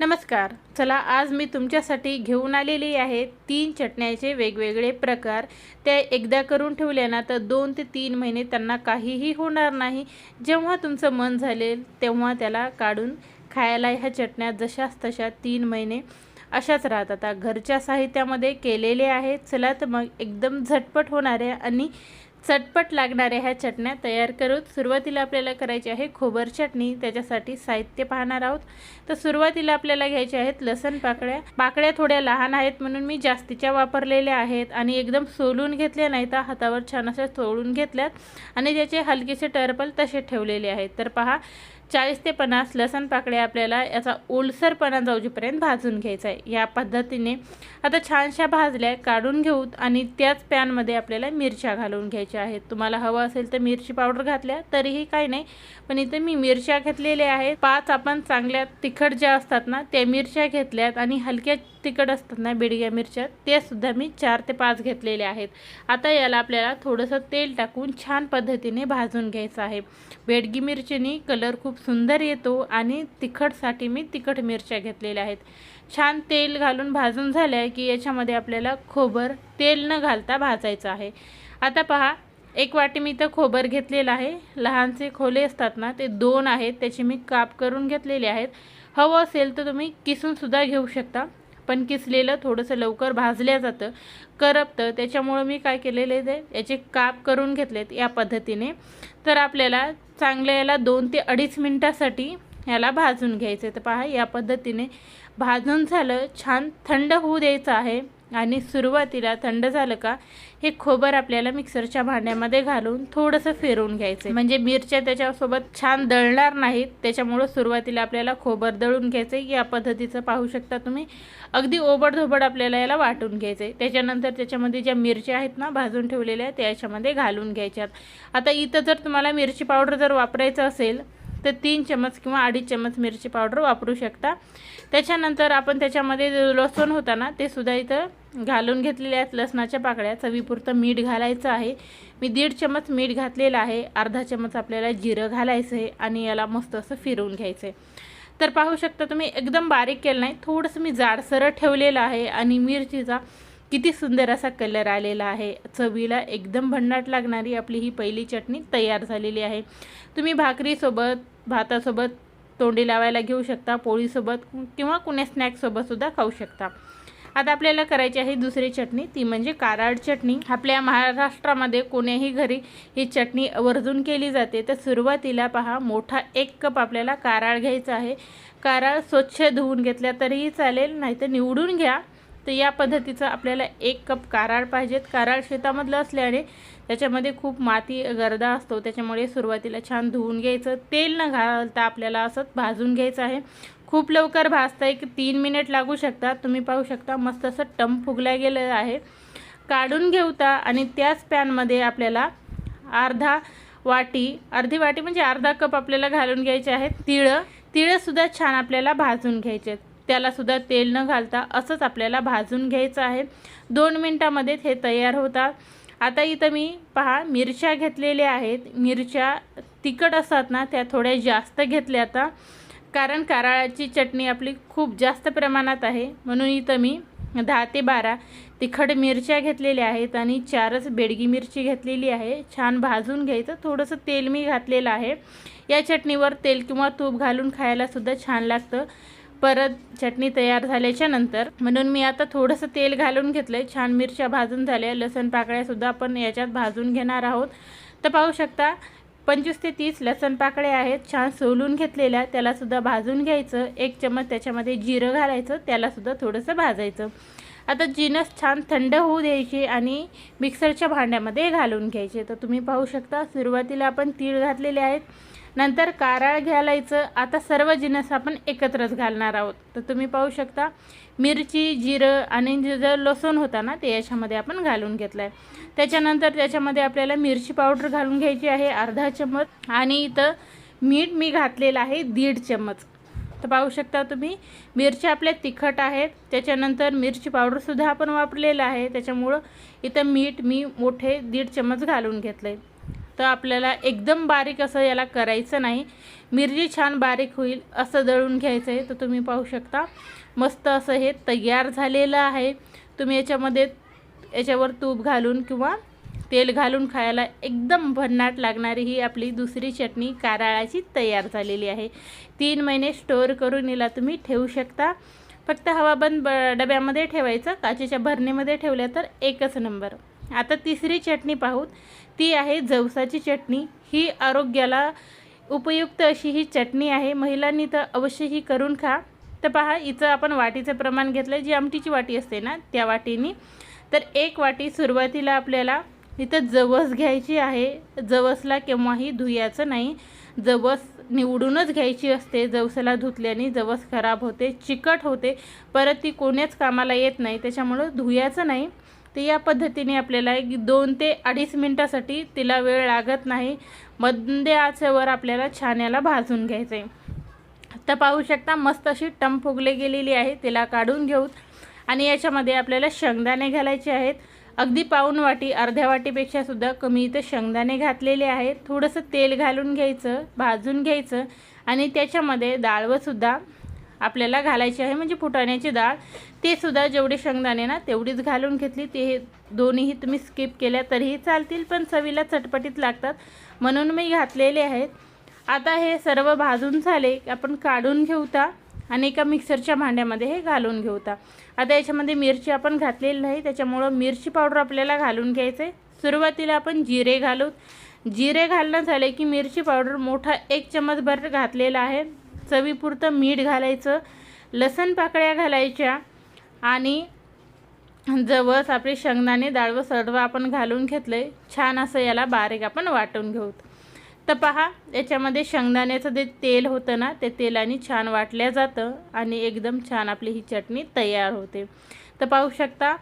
नमस्कार. चला आज मी तुमच्यासाठी घेऊन आलेली आहे तीन चटण्याचे वेगवेगळे प्रकार. त्या एकदा करून ठेवल्या ना तर दोन ते तीन महिने त्यांना काहीही होणार नाही. जेव्हा तुमचं मन झालेल तेव्हा त्याला काढून खायला ह्या चटण्या जशाच तशा तीन महिने अशाच राहतात. आता घरच्या साहित्यामध्ये केलेले आहेत चला तर मग एकदम झटपट होणाऱ्या आणि चटपट लागणाऱ्या ह्या चटण्या तयार करू सुरुवातीला आपल्याला करायची आहे खोबर चटणी. त्याच्यासाठी साहित्य पाहणार आहोत. तर सुरुवातीला आपल्याला घ्यायचे आहेत लसण पाकळ्या. पाकळ्या थोड्या लहान आहेत म्हणून मी जास्तीच्या वापरलेल्या आहेत आणि एकदम सोलून घेतल्या नाही तर हातावर छान अशा सोलून घेतल्यात आणि त्याचे हलकेसे टर्पल तसे ठेवलेले आहेत. तर पहा चाळीस ते पन्नास लसण पाकळ्या आपल्याला याचा ओलसरपणा जाऊजीपर्यंत भाजून घ्यायचा आहे. या पद्धतीने आता छानशा भाजल्या काढून घेऊत आणि त्याच पॅनमध्ये आपल्याला मिरच्या घालून घ्यायच्या आहेत. तुम्हाला हवं असेल तर मिरची पावडर घातल्या तरीही काही नाही. पण इथं मी मिरच्या घेतलेल्या आहेत. पाच आपण चांगल्या तिखट ज्या असतात ना त्या मिरच्या घेतल्यात आणि हलक्या तिखट असतात ना बेडग्या मिरच्या त्यासुद्धा सुद्धा मी चार ते पाच घेतलेल्या आहेत. आता याला आपल्याला थोडंसं तेल टाकून छान पद्धतीने भाजून घ्यायचं आहे. बेडगी मिरचीनी कलर खूप सुंदर येतो आणि तिखटसाठी मी तिखट मिरच्या घेतलेल्या आहेत. छान तेल घालून भाजून झाल्या की याच्यामध्ये आपल्याला खोबर तेल न घालता भाजायचं आहे. आता पहा एक वाटी मी इथं खोबर घेतलेलं आहे. लहानसे खोले असतात ना ते दोन आहेत त्याचे मी काप करून घेतलेले आहेत. हवं असेल तर तुम्ही किसूनसुद्धा घेऊ शकता. पण किसलेलं थोडंसं लवकर भाजल्या जातं करपतं. त्याच्यामुळं मी काय केलेले ते याचे काप करून घेतलेत या पद्धतीने. तर आपल्याला चांगल्या याला दोन ते अडीच मिनटासाठी याला भाजून घ्यायचं तर पहा या पद्धतीने भाजून झालं छान थंड होऊ द्यायचं आहे. आणि सुरुवातीला थंड झालं का हे खोबर आपल्याला मिक्सरच्या भांड्यामध्ये घालून थोडंसं फिरवून घ्यायचं म्हणजे मिरच्या त्याच्यासोबत छान दळणार नाहीत त्याच्यामुळं सुरुवातीला आपल्याला खोबर दळून घ्यायचं आहे या पद्धतीचं पाहू शकता तुम्ही. अगदी ओबडधोबड आपल्याला याला वाटून घ्यायचं आहे त्याच्यानंतर त्याच्यामध्ये ज्या मिरच्या आहेत ना भाजून ठेवलेल्या त्या याच्यामध्ये घालून घ्यायच्यात. आता इथं जर तुम्हाला मिरची पावडर जर वापरायचं असेल तर तीन चमच किंवा अडीच चमच मिरची पावडर वापरू शकता. त्याच्यानंतर आपण त्याच्यामध्ये लसूण होता ना ते सुद्धा इथं घालून घेतलेल्या आहेत लसणाच्या पाकळ्या. चवीपुरतं मीठ घालायचं आहे. मी दीड चमच मीठ घातलेलं आहे. अर्धा चमच आपल्याला जिरं घालायचं आहे आणि याला मस्त असं फिरवून घ्यायचं आहे तर पाहू शकता तुम्ही एकदम बारीक केलं नाही. थोडंसं मी जाडसरं ठेवलेलं आहे आणि मिरचीचा किती सुंदर असा कलर आलेला आहे. चवीला एकदम भन्नाट लागणारी आपली ही पहिली चटणी तयार झालेली आहे. तुम्ही भाकरीसोबत भातासोबत तोंडी लावायला घेऊ शकता पोळीसोबत किंवा कुण्या स्नॅक्ससोबतसुद्धा खाऊ शकता. आता आपल्याला करायची आहे दुसरी चटणी. ती म्हणजे काराड चटणी. आपल्या महाराष्ट्रामध्ये कोण्याही घरी ही चटणी आवर्जून केली जाते. तर सुरुवातीला पहा मोठा एक कप आपल्याला काराळ घ्यायचा आहे. काराळ स्वच्छ धुवून घेतल्या तरीही चालेल नाहीतर निवडून घ्या. तर या पद्धतीचं आपल्याला एक कप काराळ पाहिजेत. काराळ शेतामधलं असल्याने त्याच्यामध्ये खूप माती गर्दा असतो. त्याच्यामुळे सुरुवातीला छान धुवून घ्यायचं. तेल न घालता आपल्याला असंच भाजून घ्यायचं आहे. खूप लवकर भाजता एक तीन मिनिट लागू शकतात. तुम्ही पाहू शकता मस्त असं टम फुगल्या गेलं आहे. काढून घेऊता आणि त्याच पॅनमध्ये आपल्याला अर्धा वाटी अर्धी वाटी म्हणजे अर्धा कप आपल्याला घालून घ्यायचे आहेत. तिळं तिळंसुद्धा छान आपल्याला भाजून घ्यायचे आहेत. त्यालासुद्धा तेल न घालता असंच आपल्याला भाजून घ्यायचं आहे. दोन मिनटामध्ये हे तयार होतात आता इथं मी पहा मिरच्या घेतलेल्या आहेत. मिरच्या तिखट असतात ना त्या थोड्या जास्त घेतल्या आता. कारण कारळाची चटणी आपली खूप जास्त प्रमाणात आहे. म्हणून इथं मी दहा ते बारा तिखट मिरच्या घेतलेल्या आहेत आणि चारच बेडगी मिरची घेतलेली आहे. छान भाजून घ्यायचं. थोडंसं तेल मी घातलेलं आहे. या चटणीवर तेल किंवा तूप घालून खायलासुद्धा छान लागतं. परत चटणी तयार झाल्याच्यानंतर म्हणून मी आता थोडंसं तेल घालून घेतलं आहे छान मिरच्या भाजून झाल्या. लसण पाकळ्यासुद्धा आपण याच्यात भाजून घेणार आहोत. तर पाहू शकता पंचवीस ते तीस लसण पाकळ्या आहेत छान सोलून घेतलेल्या त्यालासुद्धा भाजून घ्यायचं. एक चमच त्याच्यामध्ये जिरं घालायचं त्यालासुद्धा थोडंसं भाजायचं. आता जिनस छान थंड होऊ द्यायची आणि मिक्सरच्या भांड्यामध्ये घालून घ्यायचे. तर तुम्ही पाहू शकता सुरुवातीला आपण तीळ घातलेले आहेत. नंतर काराळ घालायचं. आता सर्व जिनस आपण एकत्रच घालणार आहोत. तर तुम्ही पाहू शकता मिरची जिरं आणि जर लसूण होता ना ते याच्यामध्ये आपण घालून घेतलं आहे त्याच्यानंतर त्याच्यामध्ये आपल्याला मिरची पावडर घालून घ्यायची आहे अर्धा चम्मच. आणि इथं मीठ मी घातलेलं आहे दीड चम्मच. तर पाहू शकता तुम्ही मिरच्या आपल्या तिखट आहेत. त्याच्यानंतर मिरची पावडरसुद्धा आपण वापरलेलं आहे. त्याच्यामुळं इथं मीठ मी मोठे दीड चम्मच घालून घेतलं आहे तर आपल्याला एकदम बारीक असं याला करायचं नाही. मिरची छान बारीक होईल असं दळून घ्यायचं आहे. तर तुम्ही पाहू शकता. मस्त असं हे तयार झालेलं आहे. तुम्ही याच्यामध्ये याच्यावर तूप घालून किंवा तेल घालून खायला एकदम भन्नाट लागणारी ही आपली दुसरी चटणी कारळाची तयार झालेली आहे. तीन महिने स्टोअर करून हिला तुम्ही ठेवू शकता. फक्त हवाबंद ब डब्यामध्ये ठेवायचं. काचेच्या भरणीमध्ये ठेवल्या तर एकच नंबर. आता तिसरी चटणी पाहूत. ती आहे जवसाची चटणी. ही आरोग्याला उपयुक्त अशी ही चटणी आहे. महिलांनी तर अवश्य ही करून खा. तर पहा हिचं आपण वाटीचं प्रमाण घेतलं जी आमटीची वाटी असते ना त्या वाटीनी. तर एक वाटी सुरुवातीला आपल्याला इथं जवस घ्यायची आहे. जवसला केव्हाही धुयाचं नाही. जवस निवडूनच घ्यायची असते. जवसाला धुतल्याने जवस खराब होते चिकट होते. परत ती कोण्याच कामाला येत नाही. त्याच्यामुळं धुयाचं नाही. तर या पद्धतीने आपल्याला एक दोन ते अडीच मिनटासाठी तिला वेळ लागत नाही. मंद आचेवर आपल्याला छान याला भाजून घ्यायचं आहे तर पाहू शकता मस्त अशी टम फुगले गेलेली आहे. तिला काढून घेऊत आणि याच्यामध्ये आपल्याला शेंगदाणे घालायचे आहेत. अगदी पाऊन वाटी अर्ध्या वाटीपेक्षा सुद्धा कमी इथं शेंगदाणे घातलेले आहेत. थोडंसं तेल घालून घ्यायचं भाजून घ्यायचं आणि त्याच्यामध्ये डाळवंसुद्धा आपल्याला घालायची आहे म्हणजे फुटाण्याची डाळ. ते सुद्धा जेवढे शेंगदाणे ना तेवढीच घालून घेतली. ते दोन्हीही तुम्ही स्किप केल्या तरीही चालतील पण चवीला चटपटीत लागतात. म्हणून मी घातलेले आहेत. आता हे सर्व भाजून झाले आपण काढून घेऊता आणि एका मिक्सरच्या भांड्यामध्ये हे घालून घेऊता. आता याच्यामध्ये मिरची आपण घातलेली नाही त्याच्यामुळं मिरची पावडर आपल्याला घालून घ्यायचं आहे सुरुवातीला आपण जिरे घालू जिरे घालणं झाले की मिरची पावडर मोठा एक चमचभर घातलेला आहे. चवीपुरतं मीठ घालायचं लसण पाकळ्या घालायच्या आणि जवळच आपले शेंगदाणे डाळवं सर्व आपण घालून घेतलं आहे छान असं याला बारीक आपण वाटून घेऊ. तर पहा याच्यामध्ये शेंगदाण्याचं जे तेल होतं ना ते तेलाने छान वाटल्या जातं आणि एकदम छान आपली ही चटणी तयार होते. तर पाहू शकता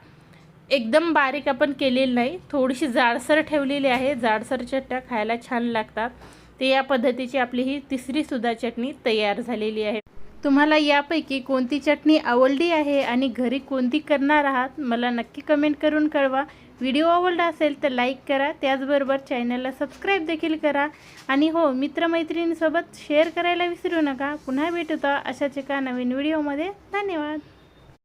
एकदम बारीक आपण केलेली नाही थोडीशी जाडसर ठेवलेली आहे. जाडसर चटण्या खायला छान लागतात. ते या पद्धतीची आपली ही तिसरीसुद्धा चटणी तयार झालेली आहे. तुम्हाला यापैकी कोणती चटणी आवडली आहे आणि घरी कोणती करणार आहात मला नक्की कमेंट करून कळवा. व्हिडिओ आवडला असेल तर लाईक करा त्याचबरोबर चॅनलला सबस्क्राईब देखील करा. आणि हो मित्रमैत्रिणींसोबत शेअर करायला विसरू नका. पुन्हा भेटूता अशाच एका नवीन व्हिडिओमध्ये धन्यवाद.